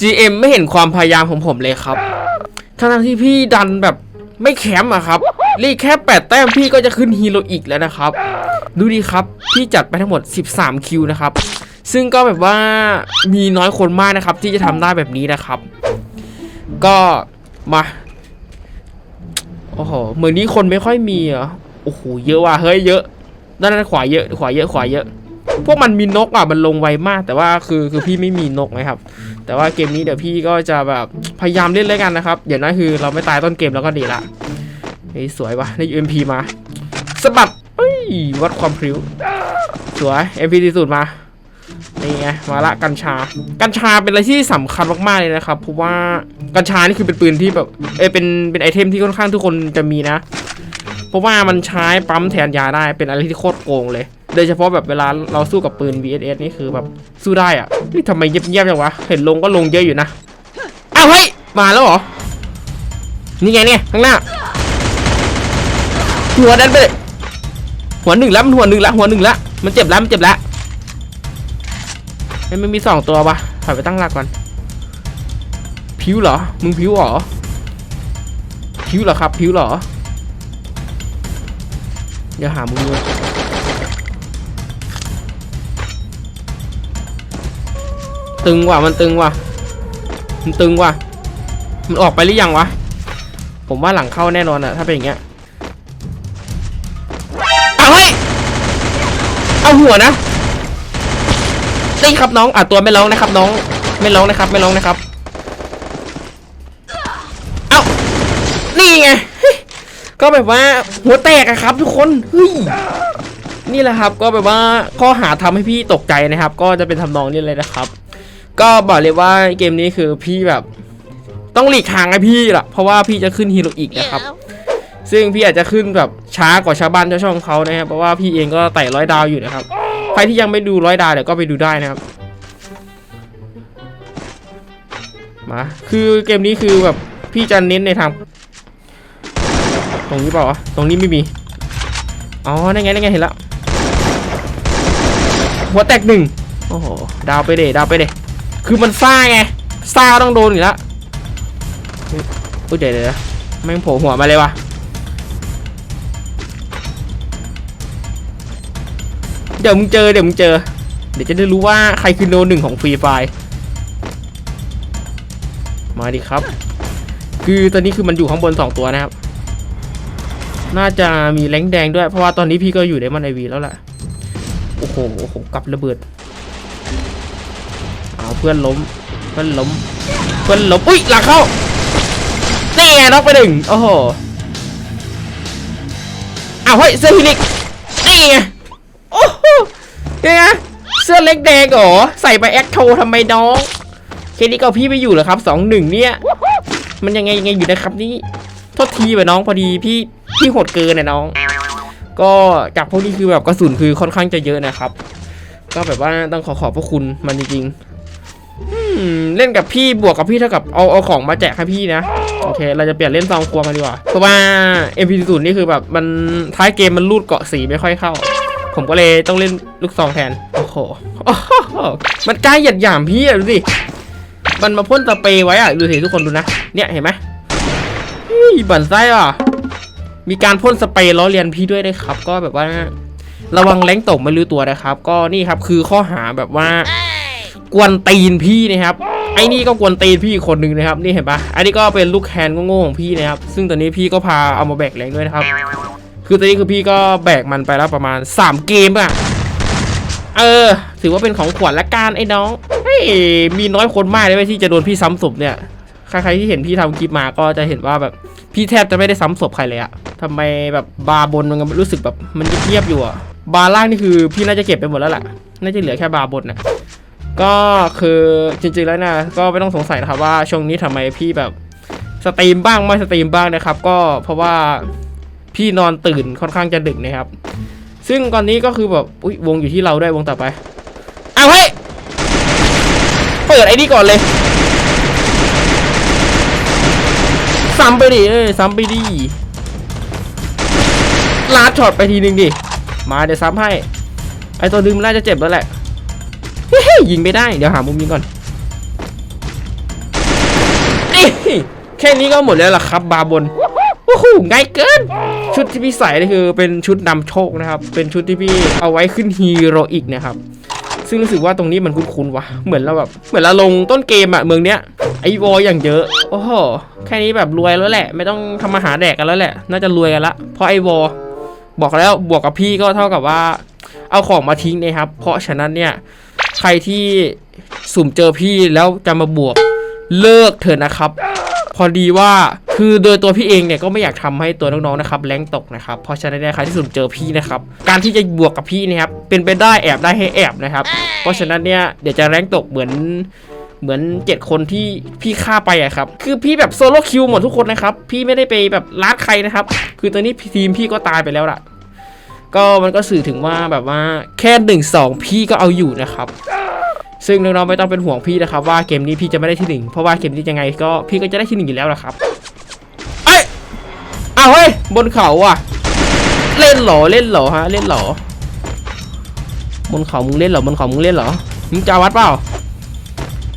GM ไม่เห็นความพยายามของผมเลยครับ ทั้งที่พี่ดันแบบไม่แคมป์อะครับ รีแค่แปดแต้มพี่ก็จะขึ้นฮีโร่อีกแล้วนะครับ ดูดีครับ พี่จัดไปทั้งหมด 13 คิวนะครับ ซึ่งก็แบบว่ามีน้อยคนมากนะครับ ที่จะทำได้แบบนี้นะครับ ก็มา โอ้โห เหมือนนี้คนไม่ค่อยมีเหรอโอ้โห เยอะว่ะ เฮ้ย เยอะ ด้านนั้นขวาเยอะ ขวาเยอะ ขวาเยอะ พวกมันมีนกอะมันลงไวมาก แต่ว่าคือคือพี่ไม่มีนกนะครับ แต่ว่าเกมนี้เดี๋ยวพี่ก็จะแบบพยายามเล่นเลยกันนะครับอย่างน้อยคือเราไม่ตายต้นเกมแล้วก็ดีละเฮ้ยสวยว่ะได้ UMP มาสะบัดเฮ้ยวัดความพริ้วสวย MP ที่สุดมานี่ไงมาละกัญชา กัญชาเป็นอะไรที่สำคัญมากๆเลยนะครับเพราะว่ากัญชานี่คือเป็นปืนที่แบบเออเป็นเป็นไอเทมที่ค่อนข้างทุกคนจะมีนะ เพราะว่ามันใช้ปั๊มแทนยาได้เป็นอะไรที่โคตรโกงเลย โดยเฉพาะแบบเวลาเราสู้กับปืน VSS นี่คือแบบสู้ได้อะนี่ทำไมเงียบๆจังวะ เห็นลงก็ลงเยอะอยู่นะ อ้าวเฮ้ย มาแล้วเหรอ นี่ไงเนี่ยข้างหน้า หัวดันไปเลยหัวหนึ่งแล้วมันหัวหนึ่งแล้วหัวหนึ่งแล้วมันเจ็บแล้วมันเจ็บแล้วมันมีสองตัวปะถอยไปตั้งหลักก่อน ผิวเหรอ มึงผิวเหรอ ผิวเหรอครับ ผิวเหรอ เดี๋ยวหามุมด้วย ตึงว่ะมันตึงว่ะมันตึงว่ะมันออกไปหรือยังวะผมว่าหลังเข้าแน่นอนอะถ้าเป็นอย่างเงี้ยเอาเฮ้ยเอาหัวนะนี่ครับน้องอะตัวไม่ร้องนะครับ น้อง ไม่ร้องนะครับ ไม่ร้องนะครับเอานี่ไงก็แบบว่าหัวแตกอะครับ ทุกคนเฮ้ยนี่แหละครับก็แบบว่าข้อหาทำให้พี่ตกใจนะครับ ก็จะเป็นทำนองนี้เลยนะครับ ก็บอกเลยว่าเกมนี้คือพี่แบบต้องหลีกทางให้พี่ละเพราะว่าพี่จะขึ้นฮีโร่อีกนะครับ ซึ่งพี่อาจจะขึ้นแบบช้ากว่าชาวบ้านชาวช่องเขานะครับ เพราะว่าพี่เองก็ไต่ร้อยดาวอยู่นะครับ ใครที่ยังไม่ดูร้อยดาวเดี๋ยวก็ไปดูได้นะครับ มา คือเกมนี้คือแบบพี่จะเน้นในทางตรงนี้เปล่าวะ ตรงนี้ไม่มี อ๋อ นั่นไงนั่นไงเห็นแล้ว หัวแตกหนึ่งโอ้โห ดาวไปเดดาวไปเด คือมันซ่าไงซ่าต้องโดนอยู่แล้วอุ๊ยเดี๋ยวเดี๋ยวแม่งโผล่หัวมาเลยวะเดี๋ยวมึงเจอเดี๋ยวมึงเจอ เดี๋ยวจะได้รู้ว่าใครคือโนหนึ่งของฟรีไฟมาดิครับ คือตอนนี้คือมันอยู่ข้างบนสองตัวนะครับ น่าจะมีแรงแดงด้วยเพราะว่าตอนนี้พี่ก็อยู่ในมันไอวีแล้วแหละโอ้โหโอ้โหกับระเบิด เอาเพื่อนล้ม เพื่อนล้ม เพื่อนล้ม อุ้ยหลังเข้านี่ไงน็อกไปหนึ่งโอ้โหเอาเฮ้ยเสื้อฮินิกนี่ไงโอ้โหนี่ไงเสื้อเล็กแดงเหรอใส่ไปแอคโททำไมน้องเคนี้ก็พี่ไม่อยู่เหรอครับสองหนึ่งเนี่ยมันยังไงยังไงอยู่นะครับนี่โทษทีไปน้องพอดีพี่พี่โหดเกินนะน้อง ก็จากพวกนี้คือแบบกระสุนคือค่อนข้างจะเยอะนะครับ ก็แบบว่าต้องขอขอบพระคุณมันจริงๆ เล่นกับพี่บวกกับพี่เท่ากับเอาเอาของมาแจกให้พี่นะโอเค เราจะเปลี่ยนเล่นซองครัวกันดีกว่าเพราะว่า MP0 นี่คือแบบมันท้ายเกมมันรูดเกาะสีไม่ค่อยเข้า ผมก็เลยต้องเล่นลูกซองแทนโอ้โหมันกล้หยัดหยามพี่อะดูสิมันมาพ่นสเปรย์ไว้อะดูสิทุกคนดูนะเนี่ยเห็นไหมบันไส้อะมีการพ่นสเปรย์ล้อเลียนพี่ด้วยนะครับ ก็แบบว่า ระวังแรงตกไม่รู้ตัวนะครับ ก็นี่ครับคือข้อหาแบบว่า กวนตีนพี่นะครับไอ้นี่ก็กวนตีนพี่อีกคนหนึ่งนะครับนี่เห็นปะอันนี้ก็เป็นลูกแคนโง่ๆของพี่นะครับซึ่งตอนนี้พี่ก็พาเอามาแบกแรงด้วยนะครับ คือตอนนี้คือพี่ก็แบกมันไปแล้วประมาณ 3 เกมอะเออ ถือว่าเป็นของขวัญละกันไอ้น้องเฮ้ยมีน้อยคนมากเลยที่จะโดนพี่ซ้ำศพเนี่ยใครๆที่เห็นพี่ทำคลิปมาก็จะเห็นว่าแบบพี่แทบจะไม่ได้ซ้ำศพใครเลยอะทำไมแบบบาร์บนมันรู้สึกแบบมันเงียบๆอยู่อะบาร์ล่างนี่คือพี่น่าจะเก็บไปหมดแล้วแหละน่าจะเหลือแค่บาร์บนนะ ก็คือจริงๆแล้วนะก็ไม่ต้องสงสัยนะครับว่าช่วงนี้ทำไมพี่แบบสตรีมบ้างไม่สตรีมบ้างนะครับ ก็เพราะว่าพี่นอนตื่นค่อนข้างจะดึกนะครับ ซึ่งตอนนี้ก็คือแบบอุ้ยวงอยู่ที่เราด้วยวงต่อไปเอาเฮ้ยเปิดไอ้นี่ก่อนเลยซ้ำไปดิเอ้ยซ้ำไปดิลาดช็อตไปทีหนึ่งดิมาเดี๋ยวซ้ำให้ไอตัวดึงมันน่าจะเจ็บแล้วแหละ ยิงไม่ได้ เดี๋ยวหามุมยิงก่อนอแค่นี้ก็หมดแล้วล่ะครับ บาบนโอ้โหง่ายเกิน ชุดที่พี่ใส่นี่คือเป็นชุดนำโชคนะครับ เป็นชุดที่พี่เอาไว้ขึ้นฮีโร่อีกนะครับ ซึ่งรู้สึกว่าตรงนี้มันคุ้นๆวะเหมือนเราแบบ เหมือนเราลงต้นเกมอะเมืองเนี้ยไอวออย่างเยอะ โอ้โห แค่นี้แบบรวยแล้วแหละ ไม่ต้องทำมาหาแดกกันแล้วแหละ น่าจะรวยกันละ เพราะไอวอบอกแล้วบวกกับพี่ก็เท่ากับว่า เอาของมาทิ้งนะครับ เพราะฉะนั้นเนี่ย ใครที่สุ่มเจอพี่แล้วจะมาบวกเลิกเถอะนะครับ พอดีว่าคือโดยตัวพี่เองเนี่ยก็ไม่อยากทำให้ตัวน้องๆนะครับแรงตกนะครับเพราะฉะนั้นใครที่สุ่มเจอพี่นะครับการที่จะบวกกับพี่นะครับเป็นไปได้แอบได้ให้แอบนะครับ เพราะฉะนั้นเนี่ยเดี๋ยวจะแรงตกเหมือนเหมือนเจ็ดคนที่พี่ฆ่าไปอะครับ คือพี่แบบโซโล่คิวหมดทุกคนนะครับ พี่ไม่ได้ไปแบบลัดใครนะครับ คือตอนนี้ทีมพี่ก็ตายไปแล้วล่ะ ก็มันก็สื่อถึงว่าแบบว่าแค่หนึ่งสองพี่ก็เอาอยู่นะครับ ซึ่งน้องๆไม่ต้องเป็นห่วงพี่นะครับ ว่าเกมนี้พี่จะไม่ได้ที่หนึ่งเพราะว่าเกมนี้ยังไงก็พี่ก็จะได้ที่หนึ่งอยู่แล้วนะครับเอ้ยอ้าวเฮ้ยบนเขาอะ เล่นหรอเล่นหรอฮะเล่นหรอบนเขามึงเล่นหรอบนเขามึงเล่นหรอมึงจะเอาวัดเปล่า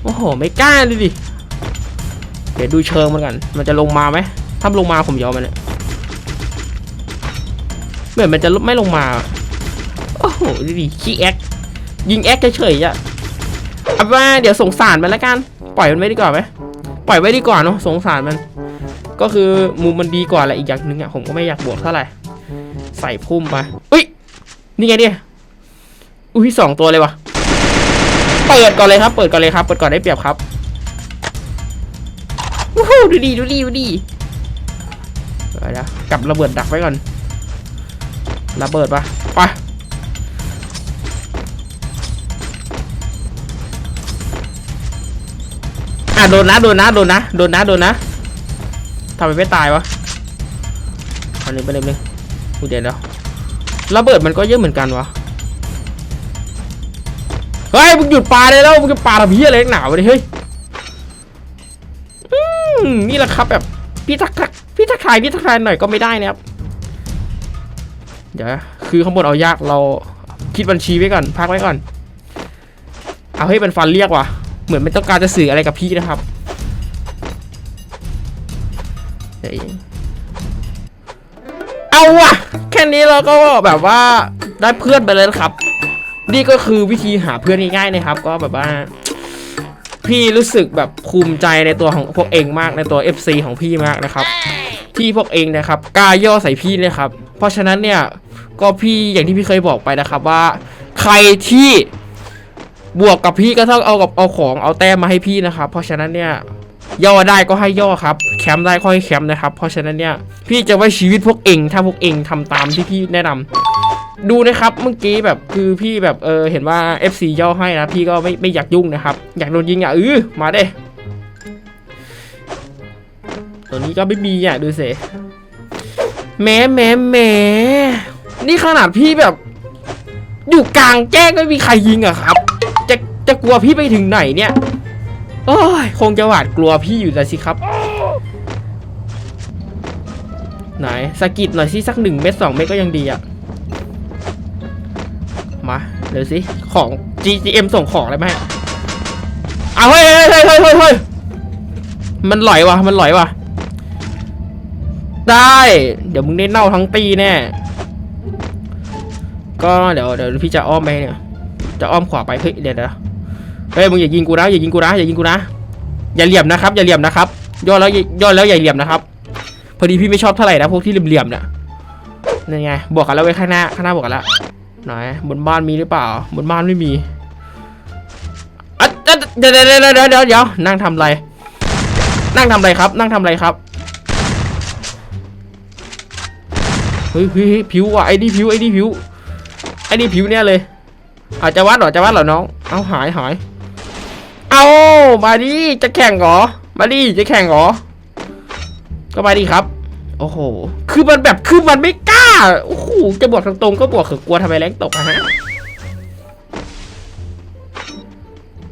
โอ้โหไม่กล้าเลยดิเดี๋ยวดูเชิงมันกัน มันจะลงมาไหมถ้าลงมาผมยอมมันเนี่ย เหมือนมันจะไม่ลงมาโอ้โหดูดิขี้แอคยิงแอคเฉยๆอะเอาว่าเดี๋ยวสงสารมันแล้วกัน ปล่อยมันไว้ดีกว่าไหมปล่อยไว้ดีกว่าเนาะสงสารมัน ก็คือมุมมันดีกว่าแหละอีกอย่างหนึ่งอะผมก็ไม่อยากบวกเท่าไหร่ใส่พุ่มไปอุ้ยนี่ไงเนี่ยอุ้ยสองตัวเลยวะเปิดก่อนเลยครับ เปิดก่อนเลยครับ เปิดก่อนได้เปรียบครับวู้ดูดีดูดีดูดีเดี๋ยวนะกลับระเบิดดักไว้ก่อน ระเบิดปะไปอะโดนนะโดนนะโดนนะโดนนะโดนนะทำไมไม่ตายวะอันนี้ไปเลยนึงกูเดี๋ยวเดี๋ยวระเบิดมันก็เยอะเหมือนกันวะเฮ้ยมึงหยุดปาได้แล้วมึงจะปาทำเพี้ยอะไรหนาวะดิเฮ้ยนี่แหละครับแบบพี่ทักทักพี่ทักทายพี่ทักทายหน่อยก็ไม่ได้นะครับ เดี๋ยวนะคือข้างบนเอายากเราคิดบัญชีไว้ก่อนพักไว้ก่อน เอาให้มันฟันเรียกว่ะเหมือนไม่ต้องการจะสื่ออะไรกับพี่นะครับเฮ้ยเอาว่ะแค่นี้เราก็แบบว่าได้เพื่อนไปเลยนะครับ นี่ก็คือวิธีหาเพื่อนง่ายๆนะครับ ก็แบบว่า พี่รู้สึกแบบภูมิใจในตัวของพวกเองมากในตัว FC ของพี่มากนะครับ ที่พวกเองนะครับกล้าย่อใส่พี่เลยครับ เพราะฉะนั้นเนี่ย ก็พี่อย่างที่พี่เคยบอกไปนะครับว่า ใครที่บวกกับพี่ก็ต้องเอากับเอาของเอาแต้มมาให้พี่นะครับ เพราะฉะนั้นเนี่ยย่อได้ก็ให้ย่อครับ แคมป์ได้ก็ให้แคมป์นะครับ เพราะฉะนั้นเนี่ยพี่จะไว้ชีวิตพวกเอง ถ้าพวกเองทำตามที่พี่แนะนำดูนะครับเมื่อกี้แบบคือพี่แบบเออเห็นว่า FC ย่อให้นะพี่ก็ไม่ไม่อยากยุ่งนะครับ อยากโดนยิงอะเออมาเด้ตัวนี้ก็ไม่มีอะดูสิแหม่แหมแหม่ นี่ขนาดพี่แบบ อยู่กลางแจ้งไม่มีใครยิงอะครับ จะจะกลัวพี่ไปถึงไหนเนี่ยโอ้ยคงจะหวาดกลัวพี่อยู่แล้วสิครับ ไหนสะกิดหน่อยสิสักหนึ่งเม็ดสองเม็ดก็ยังดีอะมาเดี๋ยวสิของ GGM ส่งของอะไรมาให้เอาเฮ้ยเฮ้ยเฮ้ยเฮ้ยเฮ้ยเฮ้ยมันหลอยวะมันหลอยวะได้ เดี๋ยวมึงได้เน่าทั้งตีแน่ ก็เดี๋ยวเดี๋ยวพี่จะอ้อมไปเนี่ย จะอ้อมขวาไปเฮ้ยเดี๋ยวเดี๋ยวเฮ้ยมึงอย่ายิงกูนะอย่ายิงกูนะอย่ายิงกูนะอย่าเหลี่ยมนะครับอย่าเหลี่ยมนะครับย่อแล้วย่อแล้วอย่าเหลี่ยมนะครับ พอดีพี่ไม่ชอบเท่าไหร่นะพวกที่เหลี่ยมๆเนี่ยนี่ไงบวกกันแล้วไว้ข้างหน้าข้างหน้าบวกกันแล้วไหนบนบ้านมีหรือเปล่า บนบ้านไม่มีอะเดี๋ยวเดี๋ยวเดี๋ยวเดี๋ยวเดี๋ยวเดี๋ยวนั่งทำอะไร นั่งทำอะไรครับ นั่งทำอะไรครับเฮ้ยเฮ้ยผิวว่ะไอ้นี่ผิวไอ้นี่ผิว อ้นี่ผิวเนี่ยเลย อาจจะวัดหรอจะวัดเหรอน้อง เอาหายหาย เอามาดิจะแข่งหรอ มาดิจะแข่งหรอ ก็มาดิครับ โอ้โห คือมันแบบคือมันไม่กล้า โอ้โห จะบวกตรงๆก็บวกคือกลัวทำไมแรงตกฮะ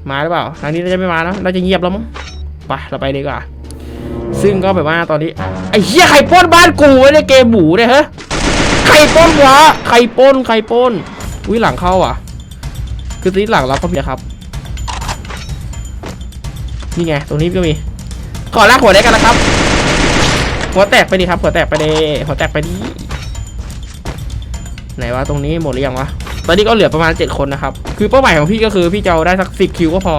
มาหรือเปล่า ทางนี้น่าจะไม่มาแล้วน่าจะเงียบแล้วมั้ง ไป เราไปดีกว่า ซึ่งก็แบบว่าตอนนี้ ไอ้เหี้ยใครปล้นบ้านกูไว้ในเกมหมูเนี่ยฮะ ใครป้นวะใครป้นใครป้นอุ้ยหลังเข้าอะ คือตีหลังเราก็มีนะครับนี่ไงตรงนี้ก็มีขอลากหัวได้กันนะครับ หัวแตกไปดิครับ หัวแตกไปดิหัวแตกไปดิไหนวะตรงนี้หมดหรือยังวะตอนนี้ก็เหลือประมาณ 7 คนนะครับ คือเป้าหมายของพี่ก็คือพี่จะได้สัก 10 คิวก็พอ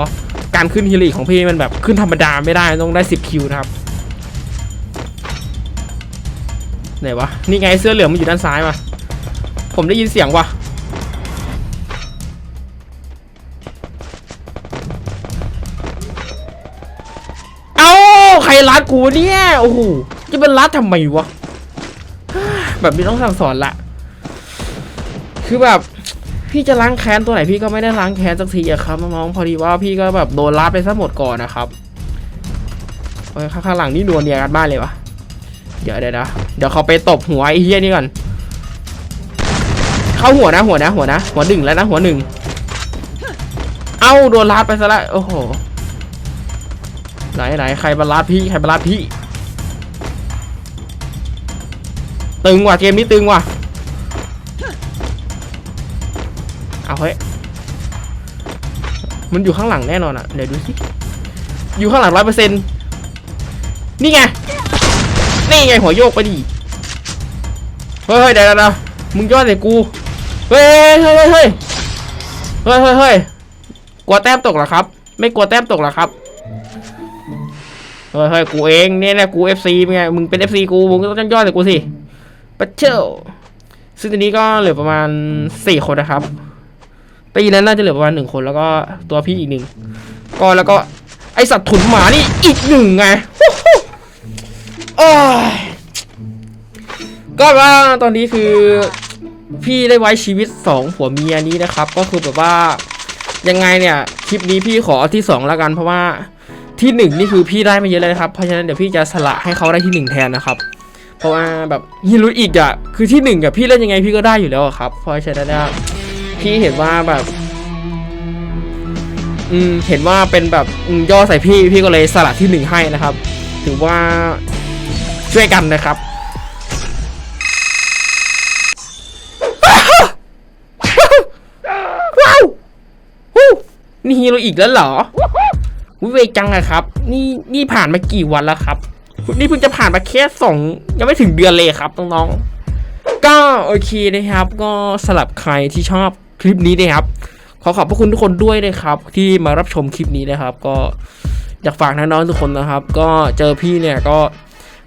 การขึ้นฮิลีกของพี่มันแบบขึ้นธรรมดาไม่ได้ต้องได้ 10 คิวนะครับ ไหนวะ นี่ไงเสื้อเหลืองมันอยู่ด้านซ้ายว่ะผมได้ยินเสียงวะเอ้าใครรัดกูเนี่ย โอ้โห จะเป็นรัดทำไมวะ แบบนี้ต้องสั่งสอนละ คือแบบ พี่จะล้างแค้นตัวไหนพี่ก็ไม่ได้ล้างแค้นสักทีอะครับน้องๆ พอดีว่าพี่ก็แบบโดนรัดไปซะหมดก่อนนะครับโอ้ยข้างหลังนี่ดวลเนียกันบ้านเลยวะ เดี๋ยวเดี๋ยวนะเดี๋ยวเขาไปตบหัวไอ้เฮี้ยนี่ก่อน เข้าหัวนะหัวนะหัวนะ หัวหนึ่งแล้วนะหัวหนึ่ง เอ้าโดนรัดไปซะละโอ้โห ไหนไหนใครบรรลัดพี่ใครบรรลัดพี่ ตึงว่ะเกมนี้ตึงว่ะ เอาเฮ้ย มันอยู่ข้างหลังแน่นอนอะ เดี๋ยวดูสิ อยู่ข้างหลังร้อยเปอร์เซ็นต์นี่ไง นี่ไงหัวโยกไปดิเฮ้ยเฮ้ยเดี๋ยวเดี๋ยวมึงยอดใส่กู เฮ้ยเฮ้ยเฮ้ยเฮ้ยเฮ้ยเฮ้ยกลัวแต้มตกเหรอครับ ไม่กลัวแต้มตกเหรอครับ เฮ้ยเฮ้ยกูเองเนี่ยนะกูเอฟซีไง มึงเป็นเอฟซีกู มึงก็ต้องย่อใส่กูสิปัจเจ้าซึ่งตอนนี้ก็เหลือประมาณสี่คนนะครับตีนั้นน่าจะเหลือประมาณหนึ่งคนแล้วก็ตัวพี่อีกหนึ่งก็แล้วก็ไอสัตว์ถุนหมานี่อีกหนึ่งไง โอ้ยก็ว่าตอนนี้คือพี่ได้ไว้ชีวิตสองผัวเมียนี้นะครับ ก็คือแบบว่ายังไงเนี่ยคลิปนี้พี่ขอที่สองแล้วกันเพราะว่าที่หนึ่งนี่คือพี่ได้มาเยอะเลยนะครับเพราะฉะนั้นเดี๋ยวพี่จะสละให้เขาได้ที่หนึ่งแทนนะครับ เพราะว่าแบบฮิรุอีกอะคือที่หนึ่งกับพี่เล่นยังไงพี่ก็ได้อยู่แล้วครับเพราะฉะนั้นพี่เห็นว่าแบบอืมเห็นว่าเป็นแบบย่อใส่พี่พี่ก็เลยสละที่หนึ่งให้นะครับ ถือว่า ช่วยกันนะครับว้าวนี่ฮีโรอีกแล้วเหรอวิเวจังอะครับ นี่นี่ผ่านมากี่วันแล้วครับ นี่เพิ่งจะผ่านมาแค่สองยังไม่ถึงเดือนเลยครับน้องๆก็โอเคนะครับ ก็สำหรับใครที่ชอบคลิปนี้นะครับ ขอขอบพระคุณทุกคนด้วยนะครับ ที่มารับชมคลิปนี้นะครับ ก็อยากฝากน้องๆทุกคนนะครับ ก็เจอพี่เนี่ยก็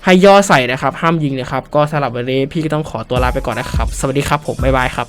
ให้ย่อใส่นะครับ ห้ามยิงนะครับ ก็สำหรับวันนี้พี่ก็ต้องขอตัวลาไปก่อนนะครับ สวัสดีครับผมบ๊ายบายครับ